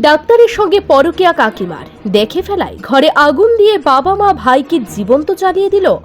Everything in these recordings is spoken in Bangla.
ডাক্তারের সঙ্গে পরকিয়া কাকিমার। দেখে ফেলায় ঘরে আগুন দিয়ে বাবা মা ভাইকে জীবন্ত চালিয়ে দিল।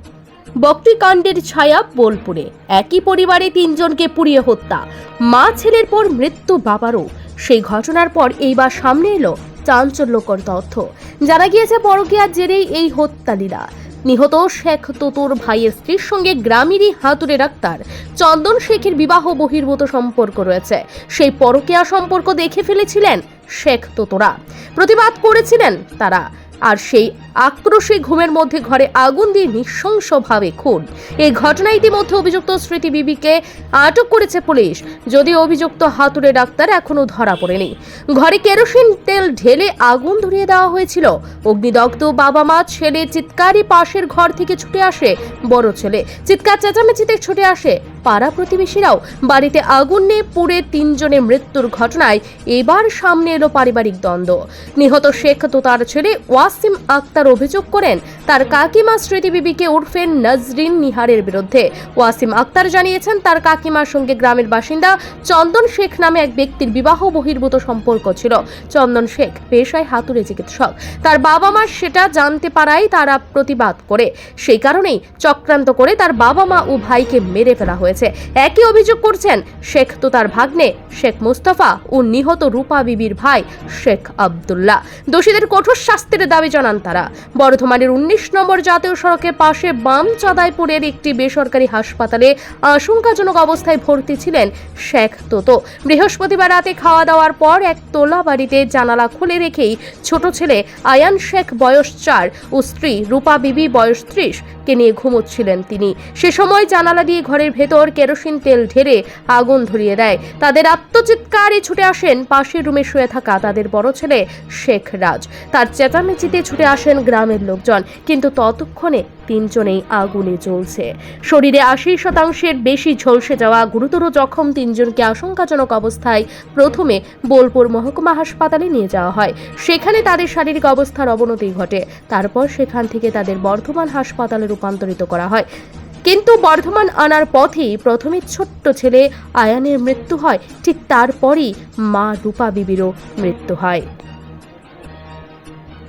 বক্রিকাণ্ডের ছায়া বোলপুরে। একই পরিবারে তিনজনকে পুড়িয়ে হত্যা। মা ছেলের পর মৃত্যু বাবারও। সেই ঘটনার পর এইবার সামনে এলো চাঞ্চল্যকর তথ্য। জানা গিয়েছে, পরকিয়ার জেরেই এই হত্যালীলা। নিহত শেখ তোতোর ভাইয়ের স্ত্রীর সঙ্গে গ্রামেরই হাতুরে ডাক্তার। চন্দন শেখের বিবাহ বহির্ভূত সম্পর্ক রয়েছে। সেই পরকীয়া সম্পর্ক দেখে ফেলেছিলেন শেখ তোতোরা। প্রতিবাদ করেছিলেন তারা। আর সেই আক্রোশে ঘুমের মধ্যে ঘরে আগুন দিয়ে নৃশংসভাবে খুন। এই ঘটনা ইতিমধ্যে অভিযুক্ত স্মৃতি বিবিকে আটক করেছে পুলিশ। যদিও অভিযুক্ত হাতুড়ে ডাক্তার এখনও ধরা পড়েনি। ঘরে কেরোসিন তেল ঢেলে আগুন ধরিয়ে দেওয়া হয়েছিল। অগ্নিদগ্ধ বাবা মা, ছেলে, চিৎকারই পাশের ঘর থেকে ছুটে আসে বড় ছেলে। চিৎকার চেঁচামেচিতে ছুটে আসে পাড়া প্রতিবেশীরাও। বাড়িতে আগুন নিয়ে পুড়ে তিনজনের মৃত্যুর ঘটনায় এবার সামনে এলো পারিবারিক দ্বন্দ্ব। নিহত শেখ তো তার ছেলে ওয়াসিম আক্তার অভিযোগ করেন, তার কাকিমা স্মৃতি বিবিকে উর্ফেন নজরিন নিহারের বিরুদ্ধে। ওয়াসিম আক্তার জানিয়েছেন, তার কাকিমার সঙ্গে গ্রামের বাসিন্দা চন্দন শেখ নামে এক ব্যক্তির বিবাহ বহির্ভূত সম্পর্ক ছিল। চন্দন শেখ পেশায় হাতুড়ে চিকিৎসক। তার বাবা মা সেটা জানতে পারায় তারা প্রতিবাদ করে। সেই কারণেই চক্রান্ত করে তার বাবা মা ও ভাইকে মেরে ফেলা হয়েছে। একই অভিযোগ করছেন, শেখ তো তার ভাগ্নে, শেখ মুস্তফা ও নিহত রূপা বিবির ভাই শেখ আব্দুল্লাহ। দোষীদের কঠোর শাস্তির দাবি জানান তারা। বর্ধমানের উনিশ নম্বর জাতীয় সড়কের পাশে বাম চাঁদাইপুরের একটি বেসরকারি হাসপাতালে আশঙ্কাজনক অবস্থায় ভর্তি ছিলেন শেখ তোতো। বৃহস্পতিবার রাতে খাওয়া দাওয়ার পর এক তোলা বাড়িতে জানালা খুলে রেখেই ছোট ছেলে আয়ান শেখ বয়স চার ও স্ত্রী রূপা বিবি বয়স ত্রিশ কে নিয়ে ঘুমোচ্ছিলেন তিনি। সে সময় জানালা দিয়ে ঘরের ভেতর কেরোসিন তেল ঢেলে আগুন ধরিয়ে দেয়। তাদের আত্মচিৎকারে ছুটে আসেন পাশের রুমে শুয়ে থাকা তাদের বড় ছেলে শেখ রাজ। তার চেঁচামেচিতে ছুটে আসেন গ্রামের লোকজন, কিন্তু ততক্ষণে তিনজনেই আগুনে জ্বলছে। শরীরে আশি শতাংশের বেশি ঝলসে যাওয়া গুরুতর জখম তিনজনকে আশঙ্কাজনক অবস্থায় প্রথমে বোলপুর মহকুমা হাসপাতালে নিয়ে যাওয়া হয়। সেখানে তাদের শারীরিক অবস্থার অবনতি ঘটে। তারপর সেখান থেকে তাদের বর্ধমান হাসপাতালে রূপান্তরিত করা হয়। কিন্তু বর্ধমান আনার পথেই প্রথমে ছোট্ট ছেলে আয়ানের মৃত্যু হয়। ঠিক তারপরই মা রূপা বিবিরও মৃত্যু হয়।